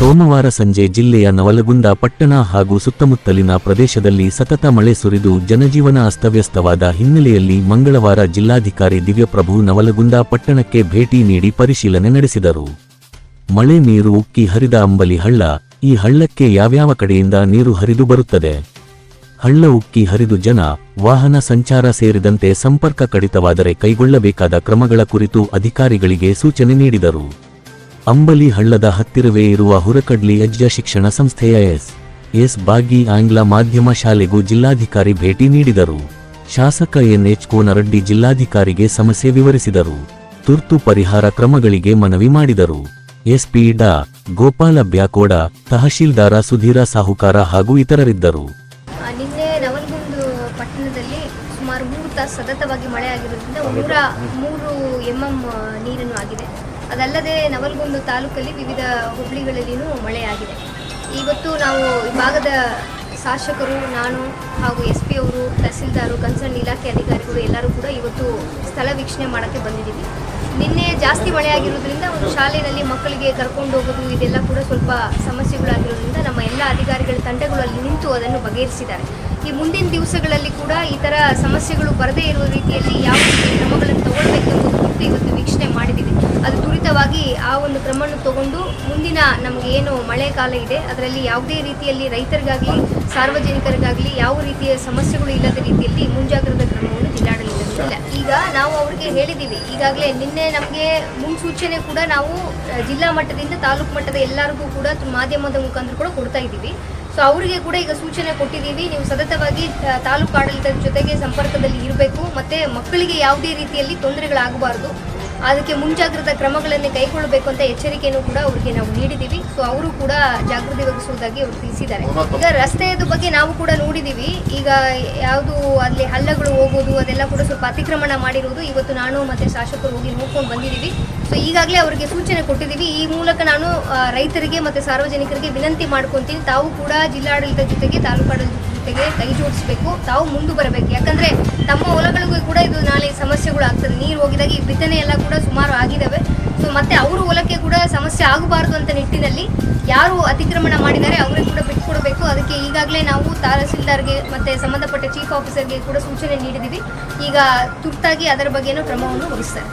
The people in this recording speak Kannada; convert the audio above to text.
ಸೋಮವಾರ ಸಂಜೆ ಜಿಲ್ಲೆಯ ನವಲಗುಂದ, ಪಟ್ಟಣ ಹಾಗೂ ಸುತ್ತಮುತ್ತಲಿನ ಪ್ರದೇಶದಲ್ಲಿ ಸತತ ಮಳೆ ಸುರಿದು ಜನಜೀವನ ಅಸ್ತವ್ಯಸ್ತವಾದ ಹಿನ್ನೆಲೆಯಲ್ಲಿ ಮಂಗಳವಾರ ಜಿಲ್ಲಾಧಿಕಾರಿ ದಿವ್ಯಪ್ರಭು ನವಲಗುಂದ ಪಟ್ಟಣಕ್ಕೆ ಭೇಟಿ ನೀಡಿ ಪರಿಶೀಲನೆ ನಡೆಸಿದರು. ಮಳೆ ನೀರು ಉಕ್ಕಿ ಹರಿದ ಅಂಬಲಿ ಹಳ್ಳ, ಈ ಹಳ್ಳಕ್ಕೆ ಯಾವ್ಯಾವ ಕಡೆಯಿಂದ ನೀರು ಹರಿದು ಬರುತ್ತದೆ? ಹಳ್ಳ ಉಕ್ಕಿ ಹರಿದು ಜನ, ವಾಹನ ಸಂಚಾರ ಸೇರಿದಂತೆ ಸಂಪರ್ಕ ಕಡಿತವಾದರೆ ಕೈಗೊಳ್ಳಬೇಕಾದ ಕ್ರಮಗಳ ಕುರಿತು ಅಧಿಕಾರಿಗಳಿಗೆ ಸೂಚನೆ ನೀಡಿದರು. ಅಂಬಲಿ ಹಳ್ಳದ ಹತ್ತಿರವೇ ಇರುವ ಹುರಕಡ್ಲಿ ಅಜ್ಜ ಶಿಕ್ಷಣ ಸಂಸ್ಥೆಯ ಎಸ್. ಎಸ್. ಬಾಗಿ ಆಂಗ್ಲ ಮಾಧ್ಯಮ ಶಾಲೆಗೂ ಜಿಲ್ಲಾಧಿಕಾರಿ ಭೇಟಿ ನೀಡಿದರು. ಶಾಸಕ ಎನ್. ಎಚ್. ಕೋನರಡ್ಡಿ ಜಿಲ್ಲಾಧಿಕಾರಿಗೆ ಸಮಸ್ಯೆ ವಿವರಿಸಿದರು. ತುರ್ತು ಪರಿಹಾರ ಕ್ರಮಗಳಿಗೆ ಮನವಿ ಮಾಡಿದರು. ಎಸ್ಪಿ ಡಾ. ಗೋಪಾಲ ಬ್ಯಾಕೋಡ ತಹಶೀಲ್ದಾರ ಸುಧೀರ ಸಾಹುಕಾರ ಹಾಗೂ ಇತರರಿದ್ದರು. ಆ, ನಿನ್ನೆ ನವಲಗುಂದು ಪಟ್ಟಣದಲ್ಲಿ ಸುಮಾರು ಮೂರು ತಾಸು ಸತತವಾಗಿ ಮಳೆ ಆಗಿರೋದ್ರಿಂದ ನೂರ ಮೂರು ಎಂ ಎಂ ನೀರನ್ನು ಆಗಿದೆ. ಅದಲ್ಲದೆ ನವಲಗುಂದ ತಾಲೂಕಲ್ಲಿ ವಿವಿಧ ಹುಬ್ಳಿಗಳಲ್ಲಿಯೂ ಮಳೆಯಾಗಿದೆ. ಇವತ್ತು ನಾವು ಈ ಭಾಗದ ಶಾಸಕರು, ನಾನು ಹಾಗೂ ಎಸ್ ಪಿ ಅವರು, ತಹಸೀಲ್ದಾರು, ಕನ್ಸರ್ನ್ ಇಲಾಖೆ ಅಧಿಕಾರಿಗಳು ಎಲ್ಲರೂ ಕೂಡ ಇವತ್ತು ಸ್ಥಳ ವೀಕ್ಷಣೆ ಮಾಡೋಕ್ಕೆ ಬಂದಿದ್ದೀವಿ. ನಿನ್ನೆ ಜಾಸ್ತಿ ಮಳೆ ಆಗಿರೋದ್ರಿಂದ ಒಂದು ಶಾಲೆಯಲ್ಲಿ ಮಕ್ಕಳಿಗೆ ಕರ್ಕೊಂಡು ಹೋಗೋದು, ಇದೆಲ್ಲ ಕೂಡ ಸ್ವಲ್ಪ ಸಮಸ್ಯೆಗಳಾಗಿರೋದ್ರಿಂದ ನಮ್ಮ ಎಲ್ಲ ಅಧಿಕಾರಿಗಳ ತಂಡಗಳು ಅಲ್ಲಿ ನಿಂತು ಅದನ್ನು ಬಗೆಹರಿಸಿದ್ದಾರೆ. ಈ ಮುಂದಿನ ದಿವಸಗಳಲ್ಲಿ ಕೂಡ ಈ ಥರ ಸಮಸ್ಯೆಗಳು ಬರದೇ ಇರುವ ರೀತಿಯಲ್ಲಿ ಯಾವ ರೀತಿ ಕ್ರಮಗಳನ್ನು ತಗೊಳ್ಬೇಕು ಅನ್ನೋದು ಕುರಿತು ಇವತ್ತು ವೀಕ್ಷಣೆ ಮಾಡಿದ್ದೀವಿ ಅದು ತ್ವರಿತವಾಗಿ ಆ ಒಂದು ಕ್ರಮವನ್ನು ತಗೊಂಡು ಮುಂದಿನ ನಮಗೆ ಏನು ಮಳೆ ಕಾಲ ಇದೆ, ಅದರಲ್ಲಿ ಯಾವುದೇ ರೀತಿಯಲ್ಲಿ ರೈತರಿಗಾಗಲಿ, ಸಾರ್ವಜನಿಕರಿಗಾಗಲಿ ಯಾವ ರೀತಿಯ ಸಮಸ್ಯೆಗಳು ಇಲ್ಲದ ರೀತಿಯಲ್ಲಿ ಮುಂಜಾಗ್ರತಾ ಕ್ರಮವನ್ನು ಜಿಲ್ಲಾಡಳಿತದಿಂದ ಈಗ ನಾವು ಅವ್ರಿಗೆ ಹೇಳಿದ್ದೀವಿ. ಈಗಾಗಲೇ ನಿನ್ನೆ ನಮಗೆ ಮುನ್ಸೂಚನೆ ಕೂಡ ನಾವು ಜಿಲ್ಲಾ ಮಟ್ಟದಿಂದ ತಾಲೂಕು ಮಟ್ಟದ ಎಲ್ಲರಿಗೂ ಕೂಡ ಮಾಧ್ಯಮದ ಮುಖಾಂತರ ಕೂಡ ಕೊಡ್ತಾ ಇದ್ದೀವಿ. ಸೊ ಅವರಿಗೆ ಕೂಡ ಈಗ ಸೂಚನೆ ಕೊಟ್ಟಿದ್ದೀವಿ. ನೀವು ಸತತವಾಗಿ ತಾಲೂಕು ಆಡಳಿತದ ಜೊತೆಗೆ ಸಂಪರ್ಕದಲ್ಲಿ ಇರಬೇಕು. ಮತ್ತು ಮಕ್ಕಳಿಗೆ ಯಾವುದೇ ರೀತಿಯಲ್ಲಿ ತೊಂದರೆಗಳಾಗಬಾರ್ದು. ಅದಕ್ಕೆ ಮುಂಜಾಗ್ರತಾ ಕ್ರಮಗಳನ್ನು ಕೈಗೊಳ್ಳಬೇಕು ಅಂತ ಎಚ್ಚರಿಕೆಯನ್ನು ಕೂಡ ಅವರಿಗೆ ನಾವು ನೀಡಿದ್ದೀವಿ ಸೊ ಅವರು ಕೂಡ ಜಾಗೃತಿ ವಹಿಸುವುದಾಗಿ ಅವರು ತಿಳಿಸಿದ್ದಾರೆ. ಈಗ ರಸ್ತೆಯದ ಬಗ್ಗೆ ನಾವು ಕೂಡ ನೋಡಿದ್ದೀವಿ ಈಗ ಯಾವುದು ಅಲ್ಲಿ ಹಳ್ಳಗಳು ಹೋಗೋದು, ಅದೆಲ್ಲ ಕೂಡ ಸ್ವಲ್ಪ ಅತಿಕ್ರಮಣ ಮಾಡಿರುವುದು ಇವತ್ತು ನಾನು ಮತ್ತೆ ಶಾಸಕರು ಹೋಗಿ ನೋಡ್ಕೊಂಡು ಬಂದಿದ್ದೀವಿ ಸೊ ಈಗಾಗಲೇ ಅವರಿಗೆ ಸೂಚನೆ ಕೊಟ್ಟಿದ್ದೀವಿ ಈ ಮೂಲಕ ನಾನು ರೈತರಿಗೆ ಮತ್ತೆ ಸಾರ್ವಜನಿಕರಿಗೆ ವಿನಂತಿ ಮಾಡ್ಕೊತೀನಿ. ತಾವು ಕೂಡ ಜಿಲ್ಲಾಡಳಿತ ಜೊತೆಗೆ ತಾಲೂಕಾಡಳಿತ ಜೊತೆಗೆ ಕೈ ಜೋಡಿಸಬೇಕು ತಾವು ಮುಂದೆ ಬರಬೇಕು. ಯಾಕಂದ್ರೆ ತಮ್ಮ ಹೊಲಗಳಿಗೂ ಕೂಡ ಇದು ನಾಳೆ ಸಮಸ್ಯೆಗಳು ಆಗ್ತದೆ. ನೀರು ಹೋಗಿದಾಗ ಈ ಬಿತ್ತನೆ ಎಲ್ಲ ಕೂಡ ಸುಮಾರು ಆಗಿದ್ದಾವೆ ಸೊ ಮತ್ತೆ ಅವ್ರ ಹೊಲಕ್ಕೆ ಕೂಡ ಸಮಸ್ಯೆ ಆಗಬಾರ್ದು ಅಂತ ನಿಟ್ಟಿನಲ್ಲಿ ಯಾರು ಅತಿಕ್ರಮಣ ಮಾಡಿದ್ದಾರೆ ಅವರಿಗೆ ಕೂಡ ಬಿಟ್ಕೊಡ್ಬೇಕು ಅದಕ್ಕೆ ಈಗಾಗಲೇ ನಾವು ತಹಸೀಲ್ದಾರ್ಗೆ ಮತ್ತೆ ಸಂಬಂಧಪಟ್ಟ ಚೀಫ್ ಆಫೀಸರ್ಗೆ ಕೂಡ ಸೂಚನೆ ನೀಡಿದ್ದೀವಿ ಈಗ ತುರ್ತಾಗಿ ಅದರ ಬಗ್ಗೆನೂ ಕ್ರಮವನ್ನು ವಹಿಸ್ತಾರೆ.